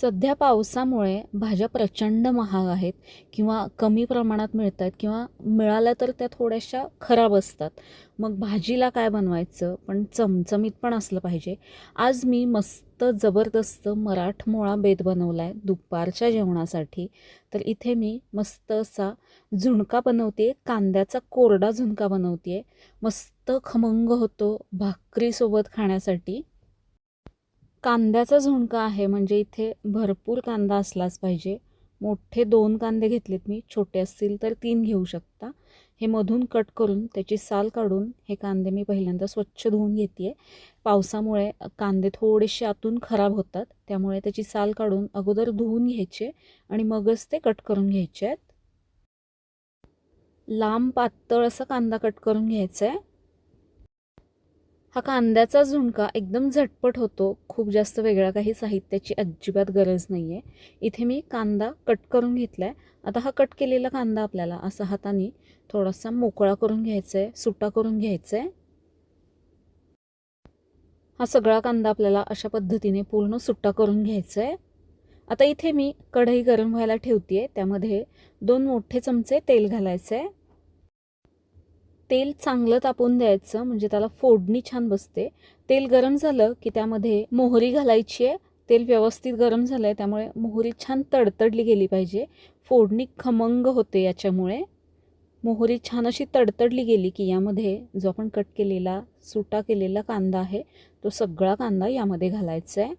सध्या पावसामुळे भाज्या प्रचंड महाग आहेत किंवा कमी प्रमाणात मिळत आहेत किंवा मिळाल्या तर त्या थोड्याशा खराब असतात. मग भाजीला काय बनवायचं? पण चमचमीत पण असलं पाहिजे. आज मी मस्त जबरदस्त मराठमोळा बेत बनवला आहे दुपारच्या जेवणासाठी. तर इथे मी मस्त असा झुणका बनवते कांद्याचा कोरडा झुणका बनवते मस्त खमंग होतो भाकरीसोबत खाण्यासाठी. कांद्याचा झुणका आहे म्हणजे इथे भरपूर कांदा असलाच पाहिजे. मोठे दोन कांदे घेतलेत मी छोटे असतील तर तीन घेऊ शकता. हे मधून कट करून त्याची साल काढून हे कांदे मी पहिल्यांदा स्वच्छ धुवून घेते पावसामुळे कांदे थोडेसे आतून खराब होतात त्यामुळे त्याची साल काढून अगोदर धुवून घ्यायचे आणि मगच ते कट करून घ्यायचे आहेत. लांब पातळ असा कांदा कट करून घ्यायचा आहे. हा कांद्याचा झुणका एकदम झटपट होतो. खूप जास्त वेगळ्या काही साहित्याची अजिबात गरज नाही आहे इथे मी कांदा कट करून घेतला आहे आता हा कट केलेला कांदा आपल्याला असा हाताने थोडासा मोकळा करून घ्यायचा आहे सुटा करून घ्यायचा आहे हा सगळा कांदा आपल्याला अशा पद्धतीने पूर्ण सुट्टा करून घ्यायचा आहे आता इथे मी कढई गरम व्हायला ठेवते आहे त्यामध्ये दोन मोठे चमचे तेल घालायचं आहे तेल चांगलं तापून द्यायचं म्हणजे त्याला फोडणी छान बसते. तेल गरम झालं की त्यामध्ये मोहरी घालायची आहे. तेल व्यवस्थित गरम झालं आहे त्यामुळे मोहरी छान तडतडली गेली पाहिजे. फोडणी खमंग होते याच्यामुळे. मोहरी छान अशी तडतडली गेली की यामध्ये जो आपण कट केलेला सुटा केलेला कांदा आहे तो सगळा कांदा यामध्ये घालायचा आहे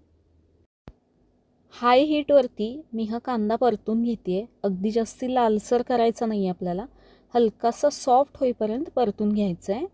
हाय हीटवरती मी हा कांदा परतून घेते आहे अगदी जास्ती लालसर करायचा नाही आपल्याला. हलकासा सॉफ्ट होईपर्यंत परतून घ्यायचं आहे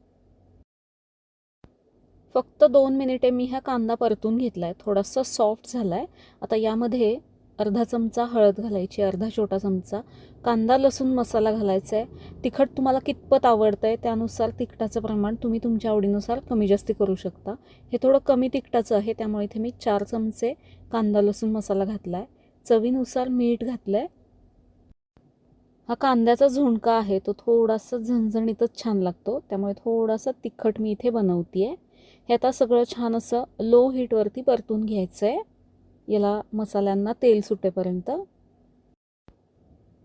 फक्त दोन मिनिटे मी हा कांदा परतून घेतला आहे थोडासा सॉफ्ट झाला आहे आता यामध्ये अर्धा चमचा हळद घालायची अर्धा छोटा चमचा. कांदा लसूण मसाला घालायचा आहे तिखट तुम्हाला कितपत आवडतं आहे त्यानुसार तिखटाचं प्रमाण तुम्ही तुमच्या आवडीनुसार कमी जास्ती करू शकता. हे थोडं कमी तिखटाचं आहे त्यामुळे इथे मी चार चमचे कांदा लसूण मसाला घातला आहे चवीनुसार मीठ घातलं आहे हा कांद्याचा झुणका आहे तो थोडासा झणझणीतच छान लागतो. त्यामुळे थोडासा तिखट मी इथे बनवते आहे हे आता सगळं छान असं लो हीटवरती परतून घ्यायचं आहे याला मसाल्यांना तेल सुटेपर्यंत.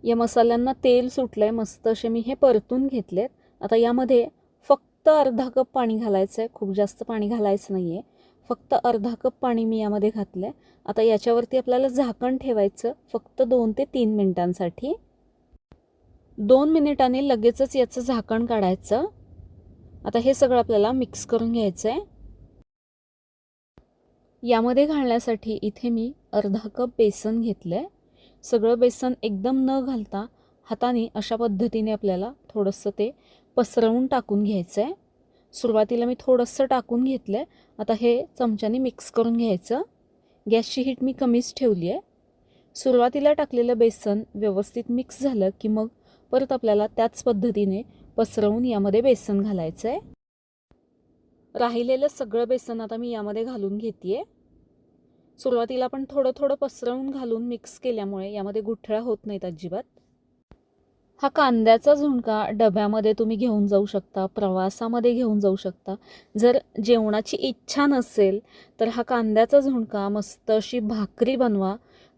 या मसाल्यांना तेल सुटलं आहे मस्त असे मी हे परतून घेतलेत. आता यामध्ये फक्त अर्धा कप पाणी घालायचं आहे खूप जास्त पाणी घालायचं नाही आहे फक्त अर्धा कप पाणी मी यामध्ये घातलं आहे आता याच्यावरती आपल्याला झाकण ठेवायचं फक्त दोन ते तीन मिनटांसाठी. दोन मिनिटांनी लगेचच याचं झाकण काढायचं. आता हे सगळं आपल्याला मिक्स करून घ्यायचं आहे यामध्ये घालण्यासाठी इथे मी अर्धा कप बेसन घेतलं आहे सगळं बेसन एकदम न घालता हाताने अशा पद्धतीने आपल्याला थोडंसं ते पसरवून टाकून घ्यायचं आहे सुरुवातीला मी थोडंसं टाकून घेतलं आहे आता हे चमच्याने मिक्स करून घ्यायचं. गॅसची हीट मी कमीच ठेवली आहे सुरुवातीला टाकलेलं बेसन व्यवस्थित मिक्स झालं की मग परत आपल्याला त्याच पद्धतीने पसरवून यामध्ये बेसन घालायचं आहे राहिलेलं सगळं बेसन आता मी यामध्ये घालून घेते आहे सुरुवातीला पण थोडं थोडं पसरवून घालून मिक्स केल्यामुळे यामध्ये गुठळ्या होत नाहीत अजिबात. हा कांद्याचा झुणका डब्यामध्ये तुम्ही घेऊन जाऊ शकता प्रवासामध्ये घेऊन जाऊ शकता. जर जेवणाची इच्छा नसेल तर हा कांद्याचा झुणका मस्त अशी भाकरी बनवा.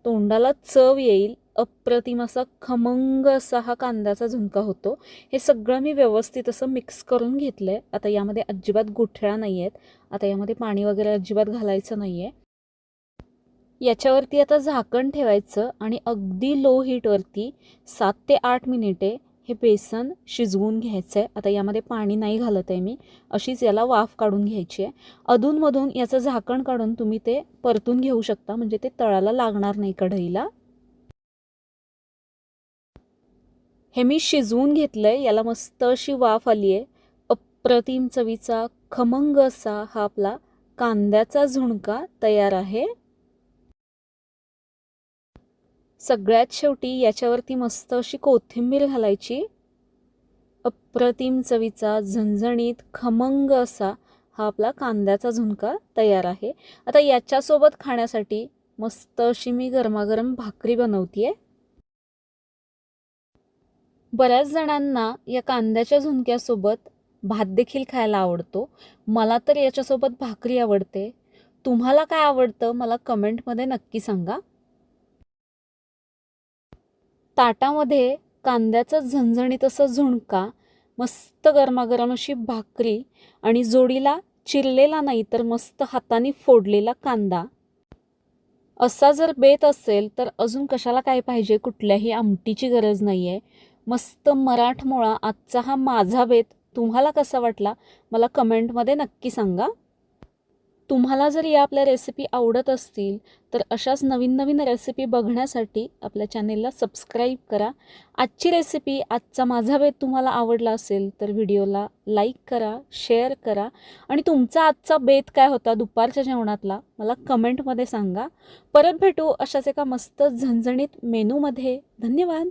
तोंडाला चव येईल अप्रतिम असा खमंग असा हा कांद्याचा झुणका होतो. हे सगळं मी व्यवस्थित असं मिक्स करून घेतलं आहे आता यामध्ये अजिबात गुठळ्या नाही आहेत आता यामध्ये पाणी वगैरे अजिबात घालायचं नाही आहे याच्यावरती आता झाकण ठेवायचं आणि अगदी लो हीटवरती सात ते आठ मिनिटे हे बेसन शिजवून घ्यायचं आहे आता यामध्ये पाणी नाही घालत आहे मी. अशीच याला वाफ काढून घ्यायची आहे. अधूनमधून याचं झाकण काढून तुम्ही ते परतून घेऊ शकता. म्हणजे ते तळाला लागणार नाही कढईला. हे मी शिजवून घेतलं आहे याला मस्त अशी वाफ आली आहे. अप्रतिम चवीचा खमंग असा हा आपला कांद्याचा झुणका तयार आहे. सगळ्यात शेवटी याच्यावरती मस्त अशी कोथिंबीर घालायची. अप्रतिम चवीचा झणझणीत खमंग असा हा आपला कांद्याचा झुणका तयार आहे. आता याच्यासोबत खाण्यासाठी मस्त अशी मी गरमागरम भाकरी बनवते आहे बऱ्याच जणांना या कांद्याच्या झुणक्यासोबत भात देखील खायला आवडतो. मला तर याच्यासोबत भाकरी आवडते. तुम्हाला काय आवडतं? मला कमेंटमध्ये नक्की सांगा. ताटामध्ये कांद्याचा झणझणीत असा झुणका मस्त गरमागरम अशी भाकरी आणि जोडीला चिरलेला नाही तर मस्त हाताने फोडलेला कांदा. असा जर बेत असेल तर अजून कशाला काय पाहिजे? कुठल्याही आमटीची गरज नाही आहे मस्त मराठमोळा आजचा हा माझा बेत तुम्हाला कसा वाटला? मला कमेंटमध्ये नक्की सांगा. तुम्हाला जर या आपल्या रेसिपी आवडत असतील तर अशाच नवीन नवीन रेसिपी बघण्यासाठी आपल्या चॅनेलला सबस्क्राईब करा. आजची रेसिपी आजचा माझा बेत तुम्हाला आवडला असेल तर व्हिडिओला लाईक करा शेअर करा. आणि तुमचा आजचा बेत काय होता दुपारच्या जेवणातला मला कमेंटमध्ये सांगा. परत भेटू अशाच एका मस्त झणझणीत मेनूमध्ये धन्यवाद!